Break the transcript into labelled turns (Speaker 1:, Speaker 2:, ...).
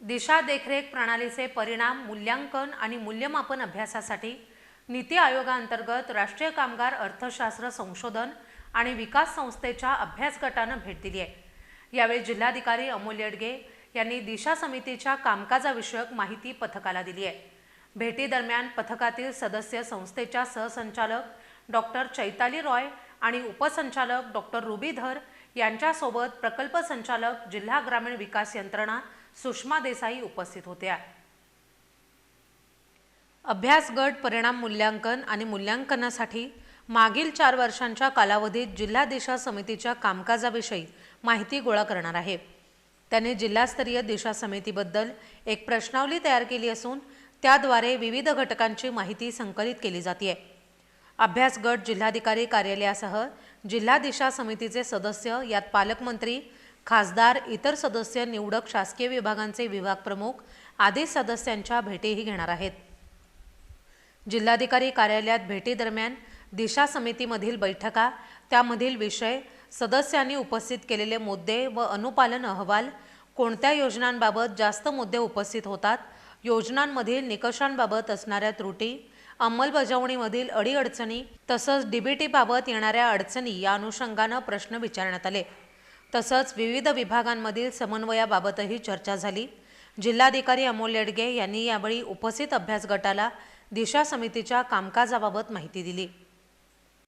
Speaker 1: दिशा देखरेख प्रणालीचे परिणाम मूल्यांकन आणि मूल्यमापन अभ्यासासाठी नीती आयोगाअंतर्गत राष्ट्रीय कामगार अर्थशास्त्र संशोधन आणि विकास संस्थेच्या अभ्यास गटानं भेट दिली आहे. यावेळी जिल्हाधिकारी अमोल येडगे यांनी दिशा समितीच्या कामकाजाविषयक माहिती पथकाला दिली आहे. भेटीदरम्यान पथकातील सदस्य संस्थेच्या सहसंचालक डॉक्टर चैताली रॉय आणि उपसंचालक डॉक्टर रुबीधर यांच्यासोबत प्रकल्प संचालक जिल्हा ग्रामीण विकास यंत्रणा सुषमा देसाई उपस्थित होत्या. अभ्यास गट परिणाम मूल्यांकन आणि मूल्यांकनासाठी मागील चार वर्षांच्या कालावधीत जिल्हा दिशा समितीच्या कामकाजाविषयी माहिती गोळा करणार आहे. त्याने जिल्हास्तरीय दिशा समितीबद्दल एक प्रश्नावली तयार केली असून त्याद्वारे विविध घटकांची माहिती संकलित केली जाते अभ्यास गट जिल्हाधिकारी कार्यालयासह जिल्हा दिशा समितीचे सदस्य यात पालकमंत्री खासदार इतर सदस्य निवडक शासकीय विभागांचे विभाग प्रमुख आदी सदस्यांच्या भेटीही घेणार आहेत. जिल्हाधिकारी कार्यालयात भेटीदरम्यान दिशा समितीमधील बैठका त्यामधील विषय सदस्यांनी उपस्थित केलेले मुद्दे व अनुपालन अहवाल कोणत्या योजनांबाबत जास्त मुद्दे उपस्थित होतात योजनांमधील निकषांबाबत असणाऱ्या त्रुटी अंमलबजावणीमधील अडीअडचणी तसंच डीबीटीबाबत येणाऱ्या अडचणी या अनुषंगानं प्रश्न विचारण्यात आले. तसंच विविध विभागांमधील समन्वयाबाबतही चर्चा झाली. जिल्हाधिकारी अमोल येडगे यांनी यावेळी उपस्थित अभ्यास गटाला दिशा समितीच्या कामकाजाबाबत माहिती दिली.